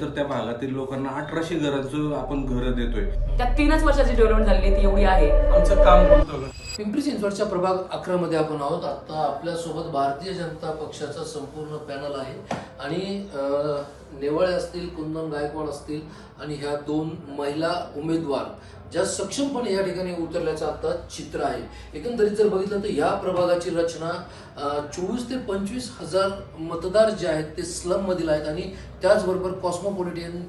तर त्या भागातील लोकांना अठराशे घरांचं आपण घरं देतोय. त्या तीनच वर्षाची डेव्हलपमेंट झालेली ती एवढी आहे. आमचं काम पिंपरी चिंचवडच्या प्रभाग अकरा मध्ये आपण आहोत. आता आपल्यासोबत भारतीय जनता पक्षाचा संपूर्ण पॅनल आहे. आणि अं, नेवाळे असतील कुंदन गायकवाड असतील आणि ह्या दोन महिला उमेदवार. ज्या सक्षमपणे या ठिकाणी उतरल्याचं आता चित्र आहे एकंदरीत जर बघितलं तर या प्रभागाची रचना चोवीस ते पंचवीस हजार मतदार जे आहेत ते स्लममधील आहेत आणि त्याचबरोबर कॉस्मोपॉलिटियन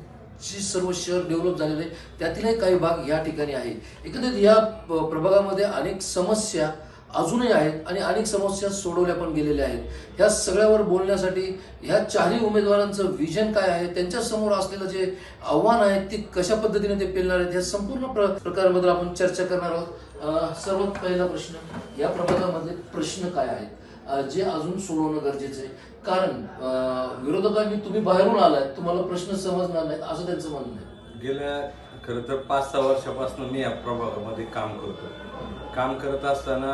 जी सर्व शहर डेव्हलप झालेले आहे. त्यातीलही काही भाग या ठिकाणी आहे एकंदरीत या प्रभागामध्ये अनेक समस्या अजूनही आहेत आणि अनेक समस्या सोडवल्या पण गेलेल्या आहेत. ह्या सगळ्यावर बोलण्यासाठी ह्या चारही उमेदवारांचं विजन काय आहे त्यांच्यासमोर असलेलं जे आव्हान आहे ते कशा पद्धतीने ते पेलणार आहेत या संपूर्ण प्र प्रकाराबद्दल आपण चर्चा करणार आहोत. सर्वात पहिला प्रश्न या प्रभागामध्ये प्रश्न काय आहेत? जे अजून सोडवणं गरजेचं आहे. कारण विरोधकांनी तुम्ही बाहेरून आलाय तुम्हाला प्रश्न समजणार नाहीत असं त्यांचं म्हणणं आहे. गेल्या खरं तर पाच सहा वर्षापासून मी या प्रभागामध्ये काम करतो काम करत असताना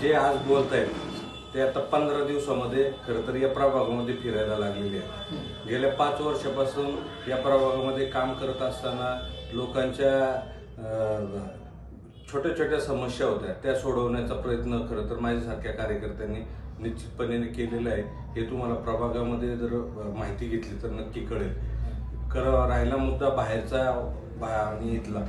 जे आज बोलत आहेत ते आता पंधरा दिवसामध्ये खरं तर या प्रभागामध्ये फिरायला लागलेले आहेत. गेल्या पाच वर्षापासून या प्रभागामध्ये काम करत असताना लोकांच्या छोट्या छोट्या समस्या होत्या. त्या सोडवण्याचा प्रयत्न खरं तर माझ्यासारख्या कार्यकर्त्यांनी निश्चितपणे केलेला आहे. हे तुम्हाला प्रभागामध्ये जर माहिती घेतली तर नक्की कळेल. कर राहिला मुद्दा बाहेरचा आणि इथला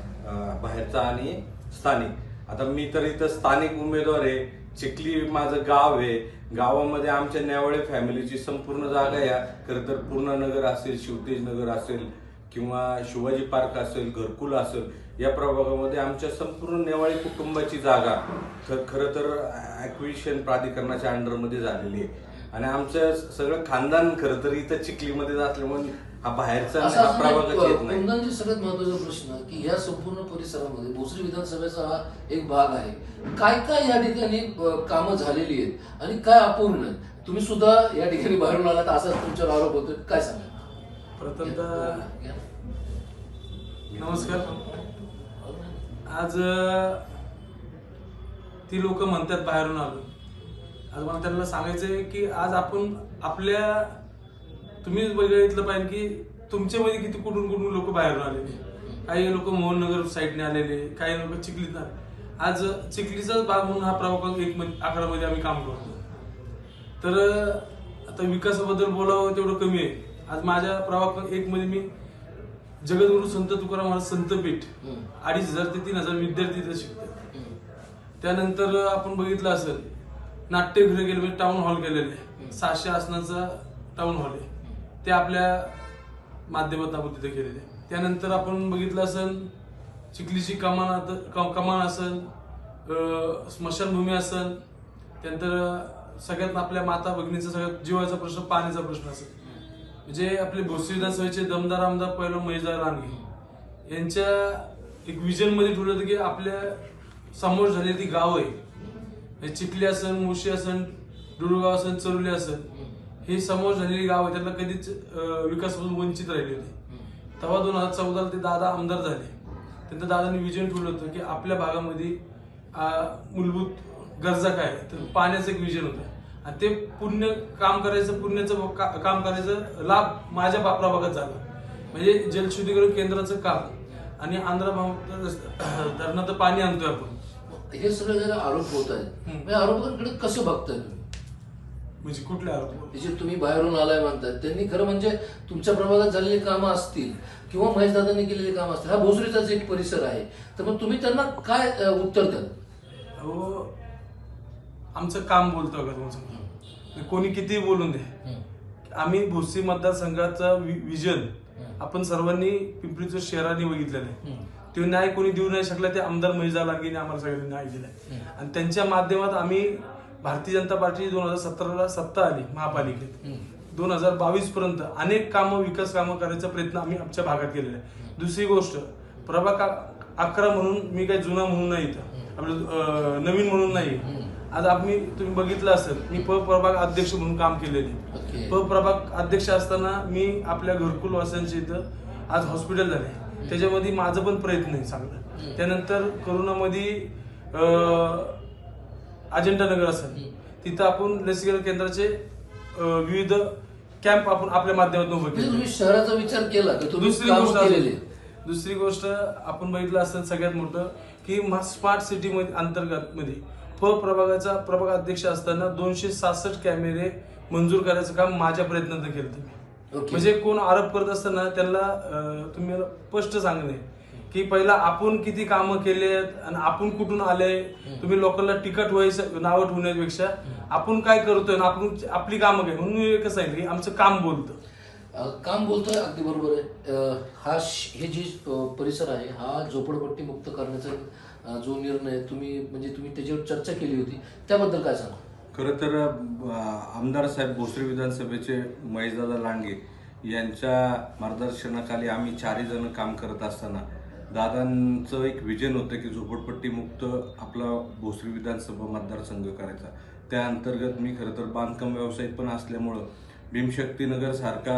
बाहेरचा आणि स्थानिक. आता मी तर इथं स्थानिक उमेदवार आहे. चिखली माझं गाव आहे. गावामध्ये आमच्या नेवाळे फॅमिलीची संपूर्ण जागा या खरं तर पूर्ण नगर असेल शिवतेज नगर असेल किंवा शिवाजी पार्क असेल घरकुल असेल या प्रभागामध्ये आमच्या संपूर्ण नेवाळी कुटुंबाची जागा ख- खरं तर ॲक्विशन प्राधिकरणाच्या अंडरमध्ये झालेली आहे. आणि आमचं सगळं खानदान खरं तर इथं चिखलीमध्ये असल्यामुळे हा बाहेरचा आणि असा हा अजून प्रभागच येत एक नाही. कुंदनची सगळ्यात महत्त्वाचा प्रश्न की या संपूर्ण परिसरामध्ये भोसरी विधानसभेचा हा एक भाग आहे. काय काय या ठिकाणी कामं झालेली आहेत आणि काय अपूर्ण आहेत? तुम्ही सुद्धा या ठिकाणी बाहेरून आलात असाच तुमच्यावर आरोप होतोय. काय सांगा प्रथमतः. नमस्कार. आज अं, ती लोक म्हणतात बाहेरून आलो. आज मला त्यांना सांगायचंय की आज आपण आपल्या तुम्ही बघितलं पाहिजे की तुमच्यामध्ये किती कुठून कुठून लोक बाहेरून आलेले काही लोक मोहननगर साईडने आलेले काही लोक चिखलीत आले आज चिखलीचाच भाग म्हणून हा प्रभाग एक आकडामध्ये आम्ही काम करतो. तर आता विकासाबद्दल बोलावं तेवढं कमी आहे. आज माझ्या प्रभाग एक मध्ये मी जगद्गुरु संत तुकाराम महाराज संतपीठ. अडीच हजार ते तीन हजार विद्यार्थी शिकतात. हम्म. त्यानंतर आपण बघितलं असेल नाट्यगृह गेले म्हणजे टाउन हॉल केलेले आहे सहाशे आसनाचा टाउन हॉल आहे. ते आपल्या माध्यमातून आपण तिथे केलेले त्यानंतर आपण बघितलं असेल चिखलीची कमान आता- क- कमान असेल स्मशानभूमी असेल त्यानंतर सगळ्यात आपल्या माता भगिनीचा सगळ्यात जीवाचा प्रश्न पाण्याचा प्रश्न असेल. म्हणजे आपले भोसरी विधानसभेचे दमदार आमदार पहिलं महेशदार रानगे यांच्या एक विजनमध्ये ठेवलं होतं की आपल्यासमोर झालेली ती गाव आहे म्हणजे चिखली असेल मुशी असेल डुळगाव असेल चरुली असेल. हे समोर झालेली गाव आहे त्यांना कधीच विकासापासून वंचित राहिले नाही. तेव्हा दोन हजार चौदाला ते दादा आमदार झाले. त्यांचं दादांनी विजन ठेवलं होतं की आपल्या भागामध्ये मूलभूत गरजा काय आहे? तर पाण्याचं एक विजन होतं. आणि ते पुण्य काम करायचं पुण्याचं का- काम करायचं लाभ माझ्या बा- प्रभागात झाला. म्हणजे जलशुद्धीकरण केंद्राचं काम. आणि आंध्र धरणाचं पाणी आणतोय आपण. हे सगळे जर आरोप होत आहेत आरोपांकडे कसं बघताय म्हणजे कुठले आरोप हे जे तुम्ही बाहेरून आलाय म्हणतात त्यांनी खरं म्हणजे तुमच्या प्रभागात झालेली कामं असतील किंवा महेशदादांनी केलेली कामं असतील हा भोसरीचाच एक परिसर आहे. तर मग तुम्ही त्यांना काय अ, उत्तर द्याल? अहो आमचं काम बोलतो का तुमचं कोणी कितीही बोलून दे. आम्ही भोसरी मतदारसंघाचा वि- विजन आपण सर्वांनी पिंपरीचं शहराने बघितलेलं आहे. तो न्याय कोणी देऊ नाही शकला ते आमदार महिजा लागेने आम्हाला सगळ्यांनी न्याय दिलाय. आणि त्यांच्या माध्यमात आम्ही भारतीय जनता पार्टी दोन हजार सतराला सत्ता आली महापालिकेत. दोन हजार बावीस पर्यंत अनेक कामं विकास कामं करायचा प्रयत्न आम्ही आमच्या भागात केलेला आहे दुसरी गोष्ट प्रभाग अकरा म्हणून मी काही जुना म्हणून नाही इथं. आपलं नवीन म्हणून नाही. आज आम्ही तुम्ही बघितलं असेल मी प प्रभाग अध्यक्ष म्हणून काम केलेले. प प्रभाग अध्यक्ष असताना मी आपल्या घरकुल वासियांच्या इथं आज हॉस्पिटल झाले. त्याच्यामध्ये माझं पण प्रयत्न आहे चांगला. त्यानंतर करोनामध्ये अं, अजेंडा नगर असेल. तिथं आपण लसीकरण केंद्राचे विविध कॅम्प आपण आपल्या माध्यमातून उभं केलं. तुम्ही शहराचा विचार केला दुसरी गोष्ट दुसरी गोष्ट आपण बघितलं असेल सगळ्यात मोठं की स्मार्ट सिटी मध्ये अंतर्गत मध्ये प प्रभागाचा प्रभाग अध्यक्ष असताना दोनशे सहासष्ट कॅमेरे मंजूर करायचं काम माझ्या प्रयत्नात केलं तुम्ही. म्हणजे कोण आरोप करत असताना त्यांना तुम्ही स्पष्ट सांगणे. की पहिला आपण किती कामं केलेत आणि आपण कुठून आले? तुम्ही लोकांना तिकट व्हायचं नावं ठेवण्यापेक्षा आपण काय करतोय आणि आपण आपली कामं काय म्हणून मी एकच सांगितलं की आमचं काम बोलतं. काम बोलतोय अगदी बरोबर आहे. हा हे जी परिसर आहे हा झोपडपट्टी मुक्त करण्याचा जो निर्णय तुम्ही म्हणजे तुम्ही त्याच्यावर चर्चा केली होती त्याबद्दल काय सांगा खरं तर आमदार साहेब भोसरी विधानसभेचे महेशदादा लांडगे यांच्या मार्गदर्शनाखाली आम्ही चारही जण काम करत असताना दादांचं एक विजन होतं की झोपडपट्टी मुक्त आपला भोसरी विधानसभा मतदारसंघ करायचा. त्या अंतर्गत मी खरं तर बांधकाम व्यावसायिक पण असल्यामुळं भीमशक्तीनगर सारखा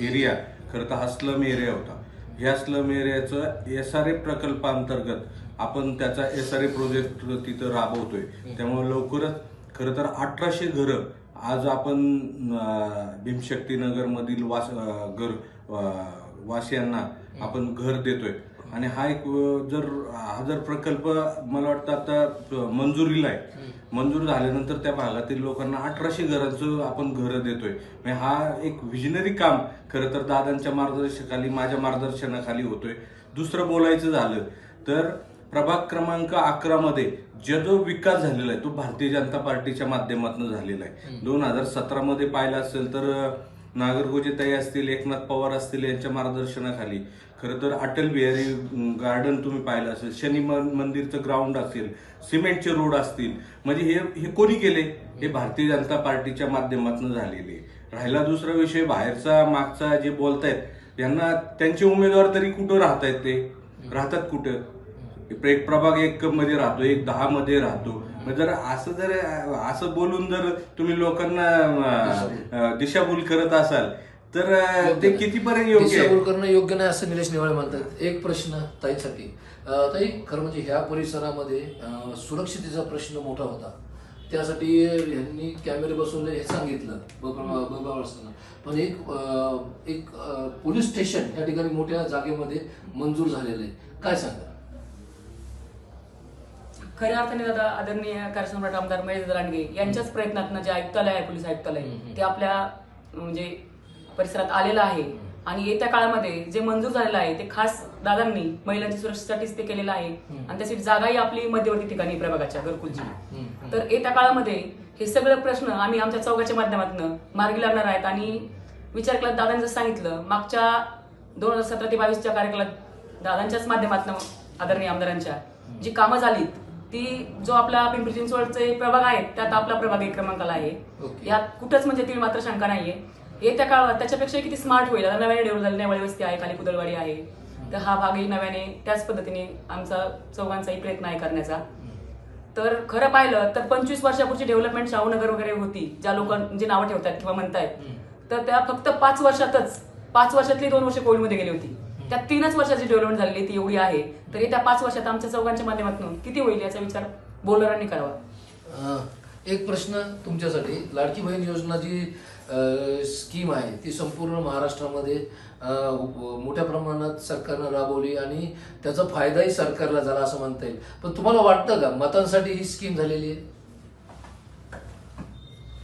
एरिया खरं तर हा स्लम एरिया होता. ह्या स्लम एरियाचं एस आर ए प्रकल्पांतर्गत आपण त्याचा एस आर ए प्रोजेक्ट तिथं राबवतोय. त्यामुळे लवकरच खरं तर अठराशे घरं आज आपण भीमशक्तीनगरमधील वास घर वासियांना आपण घर देतोय. आणि हा एक जर हा जर प्रकल्प मला वाटतं आता मंजुरीला आहे. मंजूर झाल्यानंतर त्या भागातील लोकांना अठराशे घरांचं आपण घरं देतोय. म्हणजे हा एक विजनरी काम. खरं तर दादांच्या मार्गदर्शनाखाली माझ्या मार्गदर्शनाखाली होतोय. दुसरं बोलायचं झालं तर प्रभाग क्रमांक अकरा मध्ये जो जो विकास झालेला आहे. तो भारतीय जनता पार्टीच्या माध्यमातून झालेला आहे. दोन हजार सतरा मध्ये पाहिला असेल तर नागरगोजेताई असतील एकनाथ पवार असतील यांच्या मार्गदर्शनाखाली. खरं तर अटल बिहारी गार्डन तुम्ही पाहिलं असेल शनी मंदिरचं ग्राउंड असेल सिमेंटचे रोड असतील. म्हणजे हे हे कोणी केले? हे भारतीय जनता पार्टीच्या माध्यमातून झालेले. राहिला दुसरा विषय बाहेरचा मागचा जे बोलतायत यांना त्यांचे उमेदवार तरी कुठं राहतायत ते? राहतात कुठं? एक प्रभाग एक मध्ये राहतो एक दहा मध्ये राहतो. मग जर असं जर असं बोलून जर तुम्ही लोकांना दिशाभूल करत असाल तर ते कितीपर्यंत योग्य करणं योग्य नाही असं निलेश निवाळे म्हणतात. एक प्रश्न ताईसाठी. ताई खरं म्हणजे ह्या परिसरामध्ये सुरक्षितेचा प्रश्न मोठा होता. त्यासाठी यांनी कॅमेरे बसवले हे सांगितलं बबाळ असताना पण एक एक पोलीस स्टेशन या ठिकाणी मोठ्या जागेमध्ये मंजूर झालेलं आहे. काय सांगा खऱ्या अर्थाने दादा आदरणीय कार्यसम्राट आमदार महेश लांडगे यांच्याच प्रयत्नातनं जे आयुक्तालय आहे पोलीस आयुक्तालय ते आपल्या म्हणजे परिसरात आलेलं आहे. आणि येत्या काळामध्ये जे मंजूर झालेलं आहे ते खास दादांनी महिलांच्या सुरक्षेसाठीच ते केलेलं आहे. आणि त्याची जागाही आपली मध्यवर्ती ठिकाणी प्रभागाच्या घरकुलची. तर येत्या काळामध्ये हे सगळं प्रश्न आम्ही आमच्या चौकाच्या माध्यमातून मार्गी लागणार आहेत. आणि विचार केला दादांनी जसं सांगितलं मागच्या दोन हजार सतरा ते बावीसच्या कार्यकालात दादांच्याच माध्यमातून आदरणीय आमदारांच्या जी कामं झालीत ती जो आपला पिंपरी चिंचवडचे प्रभाग आहेत त्यात आपला प्रभाग एक क्रमांकाला आहे. यात कुठंच म्हणजे ती मात्र शंका नाहीये. येत्या काळात त्याच्यापेक्षा किती स्मार्ट होईल. आता नव्याने डेव्हलप झाली नेवाळी वस्ती आहे खाली कुदळवाडी आहे. तर हा भागही नव्याने त्याच पद्धतीने आमचा चौघांचाही प्रयत्न आहे करण्याचा. तर खरं पाहिलं तर पंचवीस वर्षापूर्वी डेव्हलपमेंट शाहूनगर वगैरे होती ज्या लोकांची नावं ठेवतात किंवा म्हणतायत तर त्या फक्त पाच वर्षातच पाच वर्षातली दोन वर्ष कोविडमध्ये गेली होती. त्या तीनच वर्षाची डेव्हलपमेंट झालेली ती एवढी आहे. तर येत्या पाच वर्षात आमच्या चौघांच्या माध्यमातून किती होईल याचा विचार बोलरांनी करावा? एक प्रश्न तुमच्यासाठी. लाडकी बहीण योजना जी स्कीम आहे ती संपूर्ण महाराष्ट्रामध्ये मोठ्या प्रमाणात सरकारनं राबवली आणि त्याचा फायदाही सरकारला झाला असं म्हणता येईल. पण तुम्हाला वाटतं का मतांसाठी ही स्कीम झालेली आहे?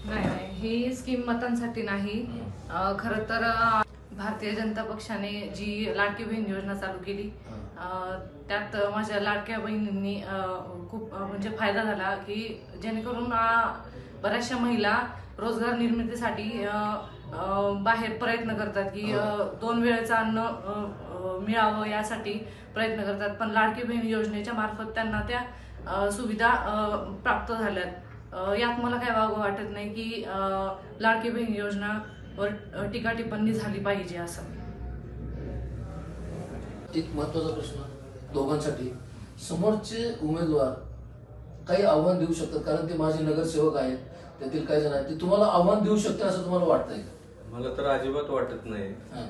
नाही नाही. ही स्कीम मतांसाठी नाही. खरं तर भारतीय जनता पक्षाने जी लाडकी बहीण योजना चालू केली त्यात माझ्या लाडक्या बहिणींनी खूप म्हणजे फायदा झाला की जेणेकरून बऱ्याचशा महिला रोजगार निर्मितीसाठी बाहेर प्रयत्न करतात की अं, दोन वेळेचं अन्न मिळावं यासाठी प्रयत्न करतात. पण लाडकी बहीण योजनेच्या मार्फत त्यांना त्या सुविधा प्राप्त झाल्यात. यात मला काय वागं वाटत नाही की लाडकी बहीण योजनावर अ, टीका टिप्पणी झाली पाहिजे असं एक महत्त्वाचा प्रश्न दोघांसाठी समोरचे उमेदवार काही आव्हान देऊ शकतात कारण ते माझे नगरसेवक आहेत त्यातील काही जण आहेत ते तुम्हाला आव्हान देऊ शकतात असं तुम्हाला वाटतंय का? मला तर अजिबात वाटत नाही हा.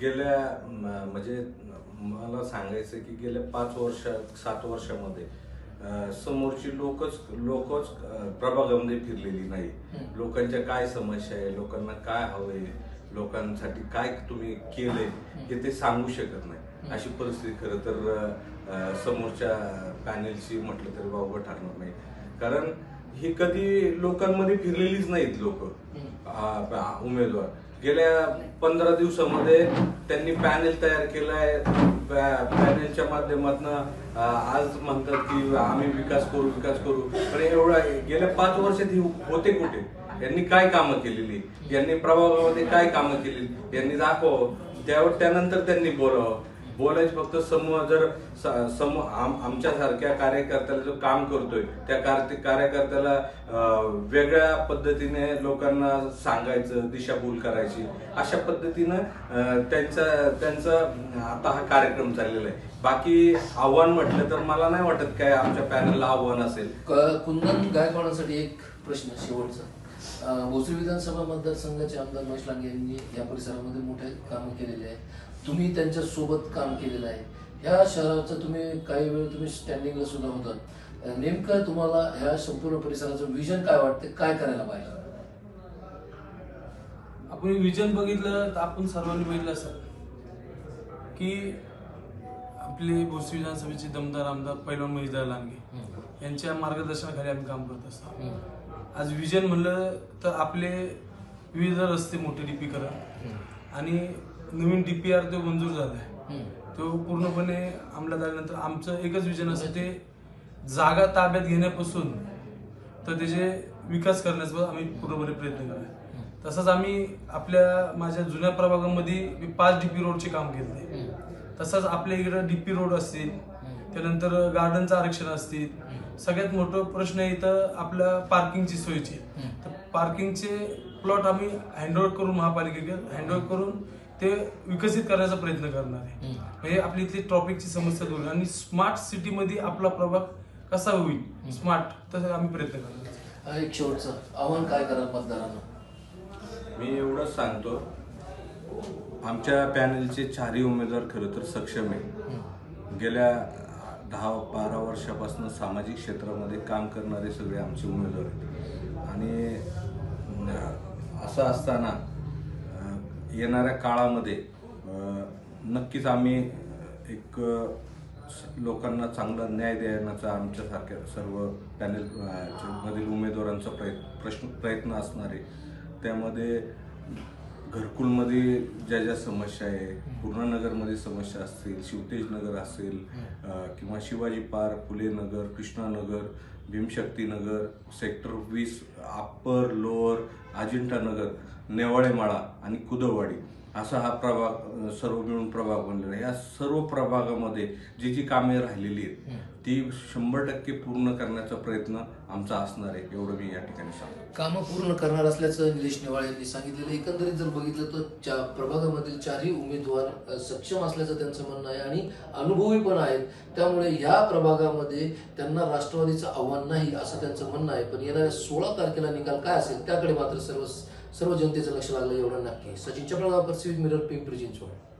गेल्या म्हणजे मला सांगायचं की गेल्या पाच वर्षात सात वर्षामध्ये समोरची लोकच लोकच प्रभागामध्ये फिरलेली नाही. लोकांच्या काय समस्या आहे? लोकांना काय हवंय? लोकांसाठी काय तुम्ही केलंय? हे ते सांगू शकत नाही. अशी परिस्थिती खरं तर समोरच्या पॅनेलची म्हटलं तरी वावगं ठरणार नाही. कारण ही कधी लोकांमध्ये फिरलेलीच नाहीत लोक. उमेदवार. गेल्या पंधरा दिवसामध्ये त्यांनी पॅनेल तयार केलाय. पॅ- पॅनेलच्या माध्यमातून आज म्हणतात की आम्ही विकास करू विकास करू. पण एवढा गेल्या पाच वर्षात ही होते कुठे? यांनी काय कामं केलेली? यांनी प्रभागामध्ये काय कामं केली यांनी दाखवावं. त्यावर त्यानंतर त्यांनी बोलावं. बोलायचं फक्त समूह जर समूह आम- आमच्यासारख्या कार्यकर्त्याला जो काम करतोय त्या कार- कार्यकर्त्याला वेगळ्या पद्धतीने लोकांना सांगायचं दिशाभूल करायची अशा पद्धतीनं त्यांचा त्यांचा आता हा कार्यक्रम चाललेला आहे. बाकी आव्हान म्हटलं तर मला नाही वाटत काय आमच्या पॅनलला आव्हान असेल. कुंदन गायकवाडांसाठी एक प्रश्न शेवटचा. भोसरी विधानसभा मतदारसंघाचे आमदार महेश लांगे यांनी या परिसरामध्ये मोठे काम केलेले आहे तुम्ही त्यांच्यासोबत काम केलेलं आहे. ह्या शहराचं तुम्ही काही वेळ तुम्ही स्टँडिंगला सुद्धा होतात. नेमकं तुम्हाला ह्या संपूर्ण परिसराचं विजन काय वाटते? काय करायला पाहिजे? आपण विजन बघितलं तर आपण सर्वांनी बघितलं असं. की आपले भोसरी विधानसभेचे दमदार आमदार पैलवान महेशदार लांडगे यांच्या मार्गदर्शनाखाली आम्ही काम करत असतो. आज विजन म्हणलं तर आपले विविध रस्ते मोठे डीपीकरण आणि नवीन डीपीआर तो मंजूर झालाय. तो पूर्णपणे अंमलात आल्यानंतर आमचं एकच विजन असं ते जागा ताब्यात घेण्यापासून तर त्याचे विकास करण्याचा आम्ही पूर्णपणे प्रयत्न करणार तसंच आम्ही आपल्या माझ्या जुन्या प्रभागामध्ये मी पाच डीपी रोडचे काम केले तसंच आपल्या इकडं डीपी रोड असतील त्यानंतर गार्डनचं आरक्षण असतील. सगळ्यात मोठं प्रश्न आहे इथं आपल्या पार्किंगची सोयीची. तर पार्किंगचे प्लॉट आम्ही हँडओव्हर करून महापालिकेकडे हँडओव्हर करून ते विकसित करण्याचा प्रयत्न करणार आहे. म्हणजे आपली इथली ट्रॉफिकची समस्या दूर. आणि स्मार्ट सिटीमध्ये आपला प्रभाग कसा होईल? स्मार्ट तसं आम्ही प्रयत्न करणार. हा एक शेवटचं आव्हान काय करा मतदारांना? मी एवढंच सांगतो. आमच्या पॅनलचे चारही उमेदवार खरं तर सक्षम आहे. गेल्या दहा बारा वर्षापासून सामाजिक क्षेत्रामध्ये काम करणारे सगळे आमचे उमेदवार आहेत. आणि असं असताना येणाऱ्या काळामध्ये नक्कीच आम्ही एक लोकांना चांगला न्याय देण्याचा आमच्यासारख्या सर्व पॅनेल मधील उमेदवारांचा प्रयत्न प्रश्न प्रयत्न असणार आहे. त्यामध्ये घरकुलमध्ये ज्या ज्या समस्या आहे पूर्णानगरमध्ये समस्या असतील शिवतेज नगर असेल किंवा शिवाजी पार्क फुले नगर कृष्णानगर भीमशक्ती नगर सेक्टर वीस अप्पर लोअर अजिंठा नगर नेवाळेमाळा आणि कुदवाडी असा हा प्रभाग सर्व मिळून प्रभाग बनलेला आहे. या सर्व प्रभागामध्ये जी जी कामे राहिलेली आहेत ती शंभर टक्के पूर्ण करण्याचा प्रयत्न आमचा असणार आहे एवढं मी या ठिकाणी सांगतो. कामं पूर्ण करणार असल्याचं निलेश नेवाळ यांनी सांगितलेलं. एकंदरीत जर बघितलं तर च्या प्रभागामधील चारही उमेदवार सक्षम असल्याचं त्यांचं म्हणणं आहे आणि अनुभवी पण आहेत. त्यामुळे ह्या प्रभागामध्ये त्यांना राष्ट्रवादीचं आव्हान नाही असं त्यांचं म्हणणं आहे. पण येणाऱ्या सोळा तारखेला निकाल काय असेल त्याकडे मात्र सर्व सर्व जनतेचं लक्ष लागलं एवढं नक्की. Sachin Chapalgaonkar civic mirror Pimpri Chinchwad